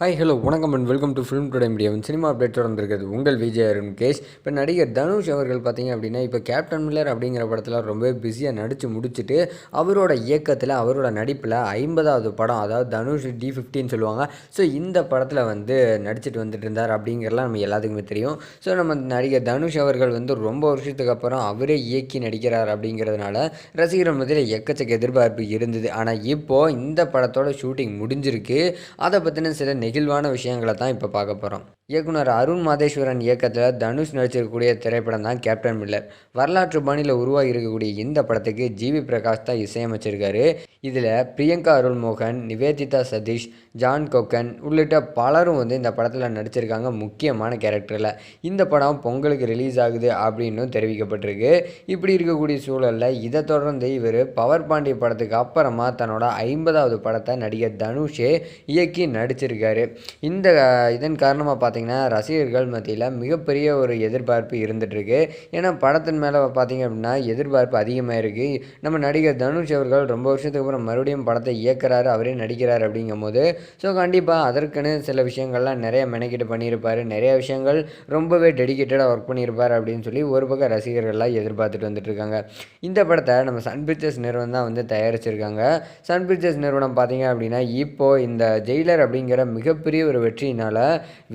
Hi hello வணக்கம் and welcome to film today media cinema update தொடர்ந்துருக்கிறது உங்கள் Vijay Arun cash. இப்போ நடிகர் தனுஷ் அவர்கள் பார்த்தீங்க அப்படின்னா இப்போ கேப்டன் மில்லர் அப்படிங்கிற படத்தில் ரொம்ப பிஸியாக நடித்து முடிச்சுட்டு அவரோட இயக்கத்தில் அவரோட நடிப்பில் ஐம்பதாவது படம் அதாவது தனுஷ் டி ஃபிஃப்டின்னு சொல்லுவாங்க. ஸோ இந்த படத்தில் வந்து நடிச்சிட்டு வந்துட்டு இருந்தார் அப்படிங்கிறலாம் நம்ம எல்லாத்துக்குமே தெரியும். ஸோ நம்ம நடிகர் தனுஷ் அவர்கள் வந்து ரொம்ப வருஷத்துக்கு அப்புறம் அவரே இயக்கி நடிக்கிறார் அப்படிங்கிறதுனால ரசிகர் மத்தியில் எக்கச்சக்க எதிர்பார்ப்பு இருந்தது. ஆனால் இப்போது இந்த படத்தோட ஷூட்டிங் முடிஞ்சிருக்கு. அதை பற்றின சில நெகிழ்வான விஷயங்களை தான் இப்போ பார்க்க போகிறோம் இயக்குனர் அருண் மாதேஸ்வரன் இயக்கத்தில் தனுஷ் நடிச்சிருக்கக்கூடிய திரைப்படம் தான் கேப்டன் மில்லர் வரலாற்று பாணியில் உருவாகி இருக்கக்கூடிய இந்த படத்துக்கு ஜிவி பிரகாஷ் தான் இசையமைச்சிருக்காரு. இதில் பிரியங்கா அருள் மோகன் நிவேதிதா சதீஷ் ஜான் கொக்கன் உள்ளிட்ட பலரும் வந்து இந்த படத்தில் நடிச்சிருக்காங்க முக்கியமான கேரக்டரில். இந்த படம் பொங்கலுக்கு ரிலீஸ் ஆகுது அப்படின்னு தெரிவிக்கப்பட்டிருக்கு. இப்படி இருக்கக்கூடிய சூழலில் இதை தொடர்ந்து இவர் பவர் பாண்டிய படத்துக்கு அப்புறமா தன்னோட ஐம்பதாவது படத்தை நடிகர் தனுஷே இயக்கி நடிச்சிருக்காரு. இந்த இதன் காரணமாக பார்த்தா பார்த்திங்கன்னா ரசிகர்கள் மத்தியில் மிகப்பெரிய ஒரு எதிர்பார்ப்பு இருந்துகிட்ருக்கு ஏன்னா படத்தின் மேலே பார்த்திங்க அப்படின்னா எதிர்பார்ப்பு அதிகமாக இருக்குது நம்ம நடிகர் தனுஷ் அவர்கள் ரொம்ப வருஷத்துக்கு அப்புறம் மறுபடியும் படத்தை இயக்கிறாரு அவரே நடிக்கிறார் அப்படிங்கும் போது ஸோ கண்டிப்பாக அதற்குன்னு சில விஷயங்கள்லாம் நிறைய மெனக்கிட்டு பண்ணியிருப்பார். நிறைய விஷயங்கள் ரொம்பவே டெடிக்கேட்டடாக ஒர்க் பண்ணியிருப்பார் அப்படின்னு சொல்லி ஒரு பக்கம் ரசிகர்கள்லாம் எதிர்பார்த்துட்டு வந்துட்டுருக்காங்க. இந்த படத்தை நம்ம சன் பிக்சர்ஸ் நிறுவனம் தான் வந்து தயாரிச்சிருக்காங்க. சன் பிக்சர்ஸ் நிறுவனம் பார்த்திங்க அப்படின்னா இப்போது இந்த ஜெயிலர் அப்படிங்கிற மிகப்பெரிய ஒரு வெற்றியினால்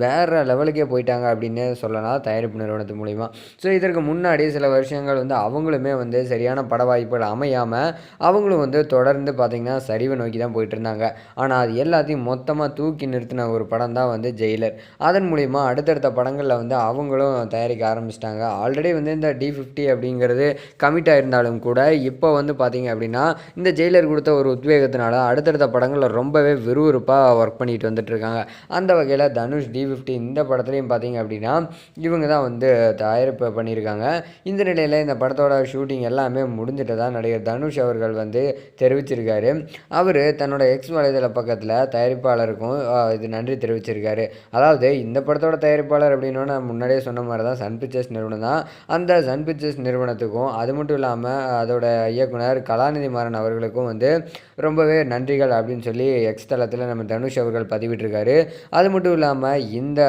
வேறு லெவலுக்கே போயிட்டாங்க அப்படின்னு சொல்லலாம். தயாரிப்பு நிறுவனத்து மூலிமா ஸோ இதற்கு முன்னாடி சில வருஷங்கள் வந்து அவங்களுமே வந்து சரியான பட வாய்ப்புகள் அமையாமல் அவங்களும் வந்து தொடர்ந்து பார்த்திங்கன்னா சரிவை நோக்கி தான் போயிட்டு இருந்தாங்க. ஆனால் அது எல்லாத்தையும் மொத்தமாக தூக்கி நிறுத்தின ஒரு படம் தான் வந்து ஜெயிலர் அதன் மூலிமா அடுத்தடுத்த படங்களில் வந்து அவங்களும் தயாரிக்க ஆரம்பிச்சிட்டாங்க. ஆல்ரெடி வந்து இந்த டி ஃபிஃப்டி அப்படிங்கிறது கமிட் ஆயிருந்தாலும் கூட இப்போ வந்து பார்த்திங்க அப்படின்னா இந்த ஜெயிலர் கொடுத்த ஒரு உத்வேகத்தினால அடுத்தடுத்த படங்களில் ரொம்பவே விறுவிறுப்பாக ஒர்க் பண்ணிட்டு வந்துட்டு இருக்காங்க. அந்த வகையில் தனுஷ் டி ஃபிஃப்டி இந்த படத்துலையும் பார்த்தீங்க அப்படின்னா இவங்க தான் வந்து தயாரிப்பு பண்ணியிருக்காங்க. இந்த நிலையில் இந்த படத்தோட ஷூட்டிங் எல்லாமே முடிஞ்சிட்டதாக நடிகர் தனுஷ் அவர்கள் வந்து தெரிவிச்சிருக்காரு. அவர் தன்னோட எக்ஸ் வலைதள பக்கத்தில் தயாரிப்பாளருக்கும் இது நன்றி தெரிவிச்சிருக்காரு. அதாவது இந்த படத்தோட தயாரிப்பாளர் அப்படின்னா நான் முன்னாடியே சொன்ன மாதிரி தான் சன் பிக்சர்ஸ் நிறுவனம் தான். அந்த சன் பிக்சர்ஸ் நிறுவனத்துக்கும் அது மட்டும் இல்லாமல் அதோட இயக்குனர் கலாநிதி மாறன் அவர்களுக்கும் வந்து ரொம்பவே நன்றிகள் அப்படின்னு சொல்லி எக்ஸ் தளத்தில் நம்ம தனுஷ் அவர்கள் பதிவிட்டிருக்காரு. அது மட்டும் இல்லாமல் இந்த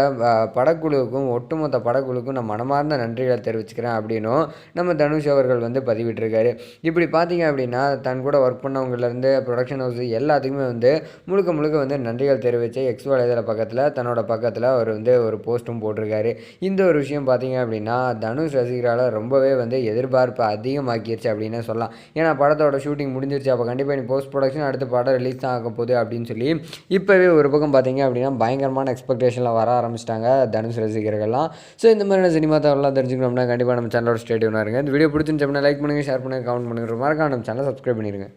படக்குழுவுக்கும் ஒட்டுமொத்த படக்குழுக்கும் நான் மனமார்ந்த நன்றிகளை தெரிவிச்சுக்கிறேன் அப்படின்னும் நம்ம தனுஷ் அவர்கள் வந்து பதிவிட்டிருக்காரு. இப்படி பார்த்தீங்க அப்படின்னா தன் கூட ஒர்க் பண்ணவங்கலேருந்து ப்ரொடக்ஷன் ஹவுஸ் எல்லாத்துக்குமே வந்து முழுக்க முழுக்க வந்து நன்றிகள் தெரிவித்து எக்ஸ் வலைதள பக்கத்தில் தன்னோட பக்கத்தில் அவர் வந்து ஒரு போஸ்ட்டும் போட்டிருக்காரு. இந்த ஒரு விஷயம் பார்த்தீங்க அப்படின்னா தனுஷ் ரசிகரால் ரொம்பவே வந்து எதிர்பார்ப்பு அதிகமாக்கிடுச்சு அப்படின்னு சொல்லலாம். ஏன்னா படத்தோட ஷூட்டிங் முடிஞ்சிருச்சு அப்போ கண்டிப்பாக நீ போஸ்ட் ப்ரொடக்ஷன் அடுத்த படம் ரிலீஸ் தான் ஆக போகுது அப்படின்னு சொல்லி இப்போவே ஒரு பக்கம் பார்த்தீங்க அப்படின்னா பயங்கரமான எக்ஸ்பெக்டேஷனில் வர ஆரம்பிச்சிட்டாங்க. தனுஷ் ரசிகர்கள்லாம். ஸோ இந்த மாதிரியான சினிமா தகவலாம் தெரிஞ்சுக்கணும்னா கண்டிப்பாக நம்ம சேனலோட ஸ்டேடியம் இருங்க. இந்த வீடியோ பிடிச்சிருந்துச்சு லைக் பண்ணுங்கள் ஷேர் பண்ணுங்கள் கமெண்ட் பண்ணுங்கள் மறக்காம நம்ம சேனலை சப்ஸ்கிரைப் பண்ணிடுங்க